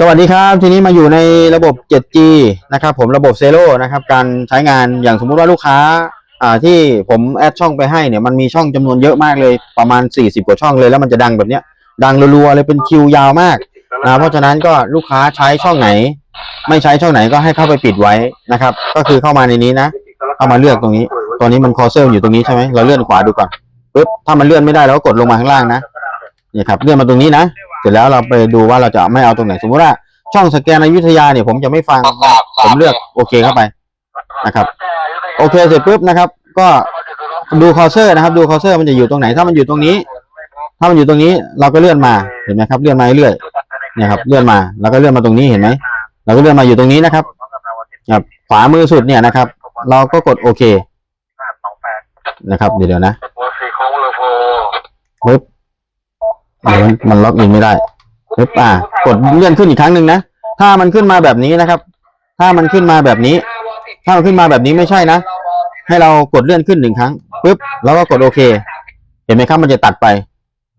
สวัสดีครับ ทีนี้มาอยู่ในระบบ 7G นะครับ ผมระบบเซโ o นะครับ การใช้งานอย่างสมมุติว่าลูกค้า อ่าที่ผมแอดช่องไปให้เนี่ยมันมีช่องจำนวนเยอะมากเลยประมาณ 40 กว่าช่องเลยแล้วมันจะดังแบบเนี้ย ดังรัวๆเลยเป็นคิวยาวมากนะเพราะฉะนั้นก็ลูกค้าใช้ช่องไหน ไม่ใช้ช่องไหนก็ให้เข้าไปปิดไว้นะครับ ก็คือเข้ามาในนี้นะเข้ามาเลือกตรงนี้ ตัวนี้มันคอเซลอยู่ตรงนี้ใช่ไหมเราเลื่อนขวาดูก่อนปึ๊บถ้ามันเลื่อนไม่ได้เราก็กดลงมาข้างล่างนะเนี่ยครับเลื่อนมาตรงนี้นะ สร็จแล้วเราไปดูว่าเราจะไม่เอาตรงไหน สมมติว่าช่องสแกนอยุธยาเนี่ยผมจะไม่ฟัง ผมเลือกโอเคเข้าไปนะครับ โอเคเสร็จปุ๊บนะครับ ก็ดูคอเซอร์นะครับ ดูคอเซอร์มันจะอยู่ตรงไหน ถ้ามันอยู่ตรงนี้ ถ้ามันอยู่ตรงนี้เราก็เลื่อนมาเห็นไหมครับ เลื่อนมาเรื่อยเนี่ยครับ เลื่อนมาแล้วก็เลื่อนมาตรงนี้เห็นไหมเราก็เลื่อนมาอยู่ตรงนี้นะครับครับขวามือสุดเนี่ยนะครับ เราก็กดโอเคนะครับเดี๋ยวเดี๋ยวนะสี่โค้งเลโพปึ๊บ เดี๋ยวมันมันล็อกอินไม่ได้ปึ๊บอ่ากดเลื่อนขึ้นอีกครั้งหนึ่งนะ ถ้ามันขึ้นมาแบบนี้นะครับ ถ้ามันขึ้นมาแบบนี้ ถ้ามันขึ้นมาแบบนี้ไม่ใช่นะ ให้เรากดเลื่อนขึ้นหนึ่งครั้งปึ๊บแล้วก็กดโอเค เห็นไหมครับมันจะตัดไป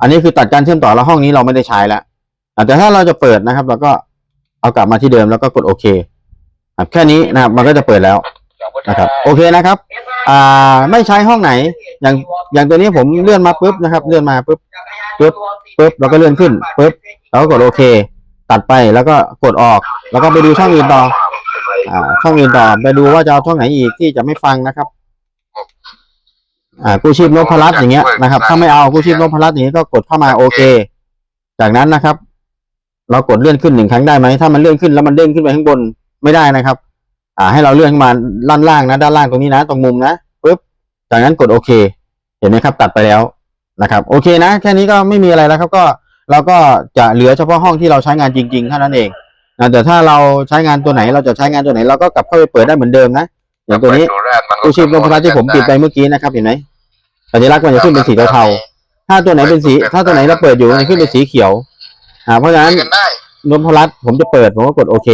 อันนี้คือตัดการเชื่อมต่อแล้วห้องนี้เราไม่ได้ใช้แล้วอะแต่ถ้าเราจะเปิดนะครับเราก็เอากลับมาที่เดิมแล้วก็กดโอเคครับแค่นี้นะครับมันก็จะเปิดแล้วนะครับโอเคนะครับ อ่าไม่ใช้ห้องไหน อย่างอย่างตัวนี้ผมเลื่อนมาปุ๊บนะครับ เลื่อนมาปุ๊บ ปึ๊บปึ๊บแล้วก็เลื่อนขึ้นปึ๊บแล้วก็กดโอเค ตัดไปแล้วก็กดออก แล้วก็ไปดูช่องอื่นต่ออ่าช่องอื่นต่อไปดูว่าจะเอาช่องไหนอีกที่จะไม่ฟังนะครับ อ่ากู้ชีพนพรัตน์อย่างเงี้ยนะครับ ถ้าไม่เอากู้ชีพนพรัตน์อย่างเงี้ยก็กดเข้ามาโอเค จากนั้นนะครับ เรากดเลื่อนขึ้นหนึ่งครั้งได้ไหมถ้ามันเลื่อนขึ้นแล้วมันเด้งขึ้นไปข้างบนไม่ได้นะครับ อ่า ให้เราเลื่อนขึ้นมาด้านล่างนะด้านล่างตรงนี้นะ ตรงมุมนะปึ๊บจากนั้นกดโอเค เห็นไหมครับ ตัดไปแล้ว นะครับโอเคนะ แค่นี้ก็ไม่มีอะไรแล้วครับก็เราก็จะเหลือเฉพาะห้องที่เราใช้งานจริงๆเท่านั้นเองนะแต่ถ้าเราใช้งานตัวไหนเราจะใช้งานตัวไหนเราก็กลับเข้าไปเปิดได้เหมือนเดิมนะอย่างตัวนี้กู้ชีพนพรัตน์ที่ผมปิดไปเมื่อกี้นะครับเห็นไหมสัญลักษณ์มันจะขึ้นเป็นสีเทาๆถ้าตัวไหนเป็นสี ถ้าตัวไหนเราเปิดอยู่มันจะขึ้นเป็นสีเขียว อ่า เพราะฉะนั้นกันได้นพรัตน์ผมจะเปิดผมก็กดโอเค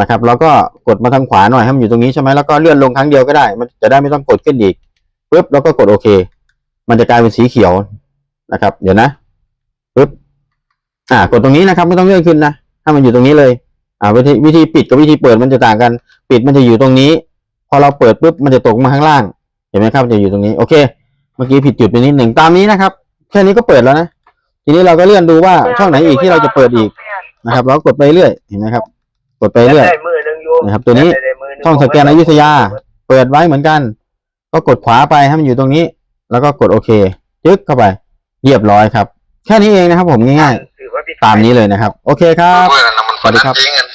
นะครับแล้วก็กดมาทางขวาหน่อยให้มันอยู่ตรงนี้ใช่ไหมแล้วก็เลื่อนลงครั้งเดียวก็ได้ มันจะได้ไม่ต้องกดขึ้นอีกปึ๊บแล้วก็กดโอเค มันจะกลายเป็นสีเขียวนะครับ เดี๋ยวนะปึ๊บอ่ากดตรงนี้นะครับ ไม่ต้องเลื่อนขึ้นนะถ้ามันอยู่ตรงนี้เลย อ่าวิธีวิธีปิดกับวิธีเปิดมันจะต่างกัน ปิดมันจะอยู่ตรงนี้ พอเราเปิดปุ๊บมันจะตกมาข้างล่าง เห็นไหมครับมันจะอยู่ตรงนี้โอเค เมื่อกี้ผิดจุดไปนิดหนึ่งตามนี้นะครับ แค่นี้ก็เปิดแล้วนะทีนี้เราก็เลื่อนดูว่าช่องไหนอีกที่เราจะเปิดอีกนะครับ เราก็กดไปเรื่อยเห็นไหมครับ กดไปเรื่อยได้มือหนึ่งอยู่นะครับ ตัวนี้ได้มืหนึ่ช่องสแกนอยุธยา เปิดไว้เหมือนกัน ก็กดขวาไปให้มันอยู่ตรงนี้ แล้วก็กดโอเคจึ๊กเข้าไป เรียบร้อยครับ แค่นี้เองนะครับผมง่ายถือว่าผิดๆตามนี้เลยนะครับ โอเคครับเพื่อนนะมันสวัสดีครับจริงอะ